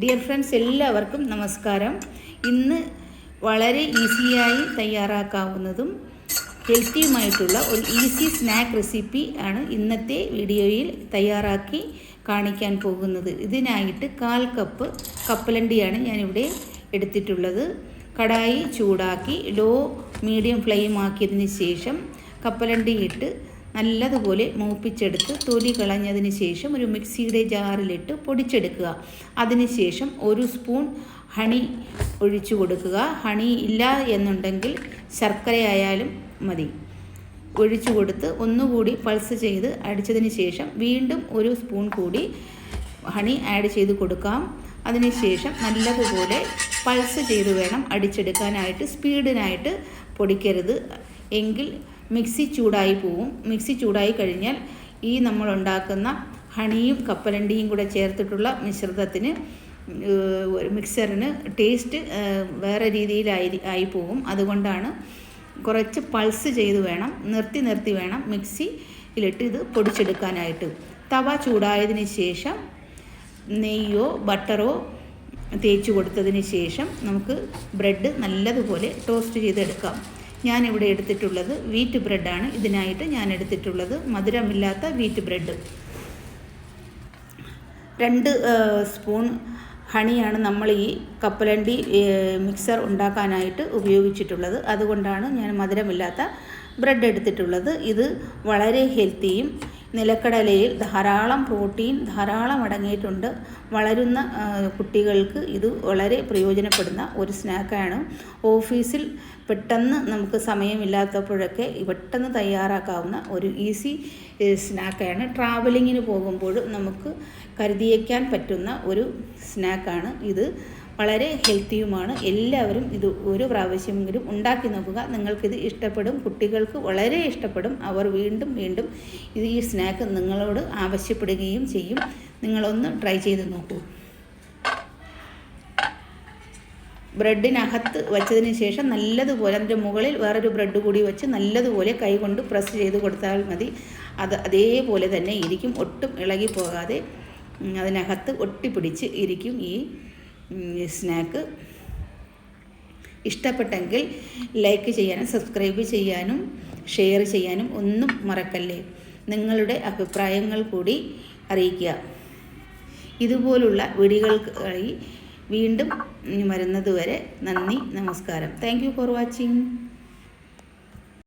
Dear friends എല്ലാവർക്കും നമസ്കാരം. ഇന്ന് വളരെ ഈസിയായി തയ്യാറാക്കാവുന്നതും ഹെൽത്തിയുമായിട്ടുള്ള ഒരു ഈസി സ്നാക്ക് റെസിപ്പി ആണ് ഇന്നത്തെ വീഡിയോയിൽ തയ്യാറാക്കി കാണിക്കാൻ പോകുന്നത്. ഇതിനായിട്ട് കാൽ കപ്പ് കപ്പലണ്ടിയാണ് ഞാനിവിടെ എടുത്തിട്ടുള്ളത്. കടായി ചൂടാക്കി ലോ മീഡിയം ഫ്ലെയിം ആക്കിയതിന് ശേഷം കപ്പലണ്ടി ഇട്ട് നല്ലതുപോലെ മൂപ്പിച്ചെടുത്ത് തൊലി കളഞ്ഞതിന് ശേഷം ഒരു മിക്സിയുടെ ജാറിലിട്ട് പൊടിച്ചെടുക്കുക. അതിനുശേഷം ഒരു സ്പൂൺ ഹണി ഒഴിച്ചു കൊടുക്കുക. ഹണി ഇല്ല എന്നുണ്ടെങ്കിൽ ശർക്കരയായാലും മതി. ഒഴിച്ചു കൊടുത്ത് ഒന്നുകൂടി പൾസ് ചെയ്ത് അടിച്ചതിന് ശേഷം വീണ്ടും ഒരു സ്പൂൺ കൂടി ഹണി ആഡ് ചെയ്ത് കൊടുക്കാം. അതിനുശേഷം നല്ലതുപോലെ പൾസ് ചെയ്ത് വേണം അടിച്ചെടുക്കാനായിട്ട് സ്പീഡിനായിട്ട് പൊടിക്കരുത്. എങ്കിൽ മിക്സി ചൂടായി പോവും. മിക്സി ചൂടായി കഴിഞ്ഞാൽ ഈ നമ്മൾ ഉണ്ടാക്കുന്ന ഹണിയും കപ്പലണ്ടിയും കൂടെ ചേർത്തിട്ടുള്ള മിശ്രിതത്തിന് മിക്സറിന് ടേസ്റ്റ് വേറെ രീതിയിലായി ആയി പോവും. അതുകൊണ്ടാണ് കുറച്ച് പൾസ് ചെയ്ത് വേണം നിർത്തി നിർത്തി വേണം മിക്സിയിലിട്ട് ഇത് പൊടിച്ചെടുക്കാനായിട്ട്. തവ ചൂടായതിന് ശേഷം നെയ്യോ ബട്ടറോ തേച്ച് കൊടുത്തതിന് ശേഷം നമുക്ക് ബ്രെഡ് നല്ലതുപോലെ ടോസ്റ്റ് ചെയ്തെടുക്കാം. ഞാനിവിടെ എടുത്തിട്ടുള്ളത് വീറ്റ് ബ്രെഡാണ് ഇതിനായിട്ട് ഞാൻ എടുത്തിട്ടുള്ളത് മധുരമില്ലാത്ത വീറ്റ് ബ്രെഡ് രണ്ട് സ്പൂൺ ഹണിയാണ് നമ്മൾ ഈ കപ്പലണ്ടി മിക്സർ ഉണ്ടാക്കാനായിട്ട് ഉപയോഗിച്ചിട്ടുള്ളത്. അതുകൊണ്ടാണ് ഞാൻ മധുരമില്ലാത്ത ബ്രെഡ് എടുത്തിട്ടുള്ളത്. ഇത് വളരെ ഹെൽത്തിയും നിലക്കടലയിൽ ധാരാളം പ്രോട്ടീൻ ധാരാളം അടങ്ങിയിട്ടുണ്ട്. വളരുന്ന കുട്ടികൾക്ക് ഇത് വളരെ പ്രയോജനപ്പെടുന്ന ഒരു സ്നാക്കാണ്. ഓഫീസിൽ പെട്ടെന്ന് നമുക്ക് സമയമില്ലാത്തപ്പോഴൊക്കെ പെട്ടെന്ന് തയ്യാറാക്കാവുന്ന ഒരു ഈസി സ്നാക്കാണ്. ട്രാവലിങ്ങിന് പോകുമ്പോൾ നമുക്ക് കരുതിയേക്കാൻ പറ്റുന്ന ഒരു സ്നാക്കാണ് ഇത്. വളരെ ഹെൽത്തിയുമാണ്. എല്ലാവരും ഇത് ഒരു പ്രാവശ്യമെങ്കിലും ഉണ്ടാക്കി നോക്കുക. നിങ്ങൾക്കിത് ഇഷ്ടപ്പെടും. കുട്ടികൾക്ക് വളരെ ഇഷ്ടപ്പെടും. അവർ വീണ്ടും വീണ്ടും ഇത് ഈ സ്നാക്ക് നിങ്ങളോട് ആവശ്യപ്പെടുകയും ചെയ്യും. നിങ്ങളൊന്ന് ട്രൈ ചെയ്ത് നോക്കൂ. ബ്രെഡിനകത്ത് വെച്ചതിന് ശേഷം നല്ലതുപോലെ അതിന്റെ മുകളിൽ വേറൊരു ബ്രെഡ് കൂടി വെച്ച് നല്ലതുപോലെ കൈകൊണ്ട് പ്രസ് ചെയ്ത് കൊടുത്താൽ മതി. അത് അതേപോലെ തന്നെ ഇരിക്കും. ഒട്ടും ഇളകി പോകാതെ അതിനകത്ത് ഒട്ടിപ്പിടിച്ച് ഇരിക്കും ഈ സ്നാക്ക് ഇഷ്ടപ്പെട്ടെങ്കിൽ ലൈക്ക് ചെയ്യാനും സബ്സ്ക്രൈബ് ചെയ്യാനും ഷെയർ ചെയ്യാനും ഒന്നും മറക്കല്ലേ? നിങ്ങളുടെ അഭിപ്രായങ്ങൾ കൂടി അറിയിക്കുക. ഇതുപോലുള്ള വീഡിയോകൾക്കായി വീണ്ടും വരുന്നതുവരെ നന്ദി നമസ്കാരം. Thank for watching